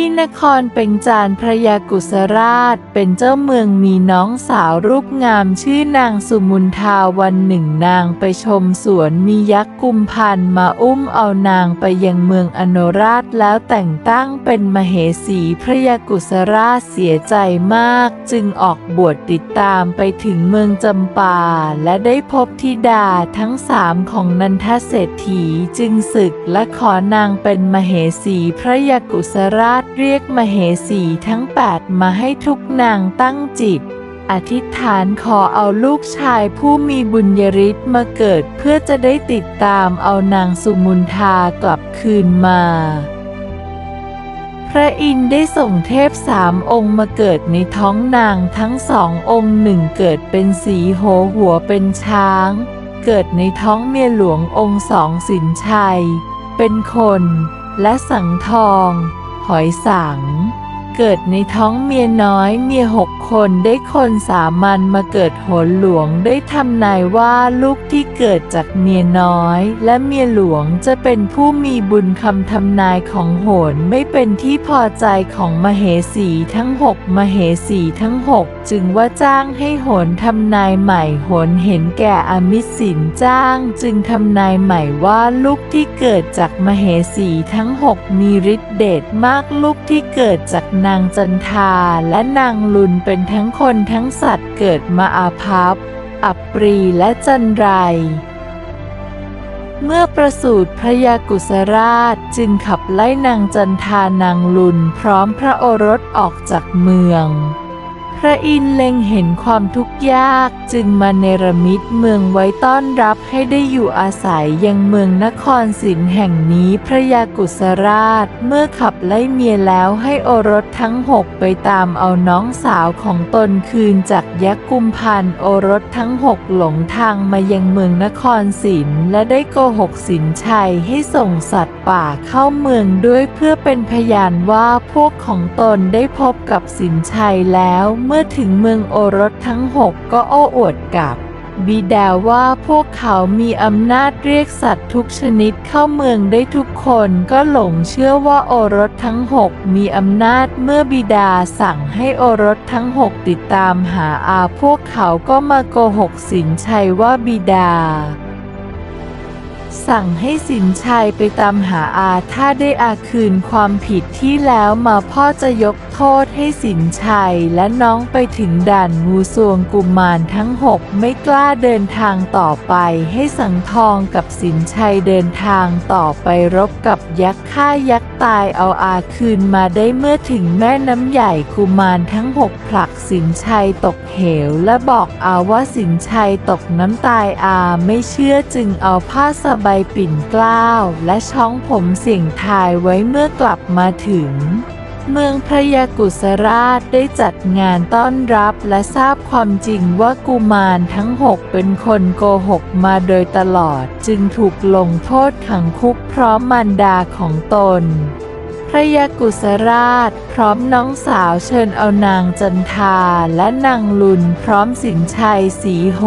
ที่นครเป็งจานพระยากุสราช เป็นเจ้าเมืองมีน้องสาวรูปงามชื่อนางสุมุนทาวันหนึ่งนางไปชมสวนมียักษ์กุมพันมาอุ้มเอานางไปยังเมืองอโนราชแล้วแต่งตั้งเป็นมเหสีพระยากุสราชเสียใจมาก จึงออกบวชติดตามไปถึงเมืองจำปา และได้พบธิดาทั้งสามของนันทเศรษฐีจึงศึกและขอนางเป็นมเหสีพระยากุสราชเรียกมเหสีทั้งแปดมาให้ทุกนางตั้งจิต อธิษฐานขอเอาลูกชายผู้มีบุญยริศมาเกิดเพื่อจะได้ติดตามเอานางสุมุนทากลับคืนมา พระอินทร์ได้ส่งเทพสามองค์มาเกิดในท้องนางทั้งสององค์หนึ่งเกิดเป็นสีโหหัวเป็นช้าง เกิดในท้องเมียหลวงองค์สองสินชัย เป็นคน และสังทอง หอยสัง เกิดในท้องเมียน้อยเมียหกคนได้คนสามัญมาเกิดโหนหลวงได้ทำนายว่าลูกที่เกิดจากเมียน้อยและเมียหลวงจะเป็นผู้มีบุญคำทำนายของโหนไม่เป็นที่พอใจของมเหสีทั้งหกมเหสีทั้งหกจึงว่าจ้างให้โหนทำนายใหม่โหนเห็นแก่อมิสินจ้างจึงทำนายใหม่ว่าลูกที่เกิดจากมเหสีทั้งหกมีฤทธิเดชมากลูกที่เกิดจากนางจันทาและนางลุนเป็นทั้งคนทั้งสัตว์เกิดมาอาภัพ อับปรีและจันไร เมื่อประสูติพระยากุศราชจึงขับไล่นางจันทานางลุนพร้อมพระโอรสออกจากเมือง พระอินทร์เล็งเห็นความทุกข์ยากจึงมาเนรมิตเมืองไว้ต้อนรับให้ได้อยู่อาศัยยังเมืองนครศิลป์แห่งนี้พระยากุสราช เมื่อขับไล่เมียแล้วให้โอรสทั้งหกไปตามเอาน้องสาวของตนคืนจากยักษ์กุมพันโอรสทั้งหกหลงทางมายังเมืองนครศิลป์และได้โกหกสินชัยให้ส่งสัตว์ป่าเข้าเมืองด้วยเพื่อเป็นพยานว่าพวกของตนได้พบกับสินชัยแล้วเมื่อถึงเมืองโอรสทั้งหกก็โอ้อวดกับ บิดาว่าพวกเขามีอำนาจเรียกสัตว์ทุกชนิดเข้าเมืองได้ทุกคนก็หลงเชื่อว่าโอรสทั้งหกมีอำนาจเมื่อบิดาสั่งให้โอรสทั้งหกติดตามหาอาพวกเขาก็มาโกหกสินชัยว่าบิดาสั่งให้สินชัยไปตามหาอาถ้าได้อาคืนความผิดที่แล้วมาพ่อจะยก โทษให้สินชัยและน้องไปถึงด่านงูสวงกุมารทั้งหกไม่กล้าเดินทางต่อไปให้สังทองกับสินชัยเดินทางต่อไปรบกับยักษ์ฆ่ายักษ์ตายเอาอาคืนมาได้เมื่อถึงแม่น้ำใหญ่กุมารทั้งหกผลักสินชัยตกเหวและบอกอาว่าสินชัยตกน้ำตายอาไม่เชื่อจึงเอาผ้าสบายปิ่นกล้าวและช้องผมเสี่ยงทายไว้เมื่อกลับมาถึง เมืองพระยากุสราชได้จัดงานต้อนรับและทราบความจริงว่ากุมารทั้งหกเป็นคนโกหกมาโดยตลอดจึงถูกลงโทษขังคุกพร้อมมารดาของตน พระยากุสราช พร้อมน้องสาวเชิญเอานางจันทาและนางลุนพร้อมสินชัยสีโห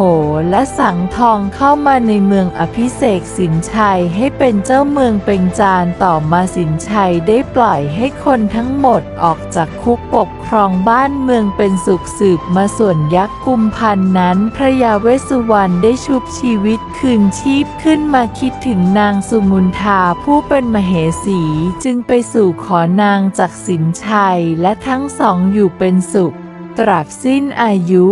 และสังทองเข้ามาในเมืองอภิเษกสินชัยให้เป็นเจ้าเมืองเป็นจานต่อมาสินชัยได้ปล่อยให้คนทั้งหมดออกจากคุกปกครองบ้านเมืองเป็นสุขสืบมาส่วนยักษ์กุมพันนั้น พระยาเวสุวรรณได้ชุบชีวิตคืนชีพขึ้นมาคิดถึงนางสุมุนทาผู้เป็นมเหสีจึงไปสู่สู่ขอนางจากสินชัยและทั้งสองอยู่เป็นสุข ตราบสิ้นอายุ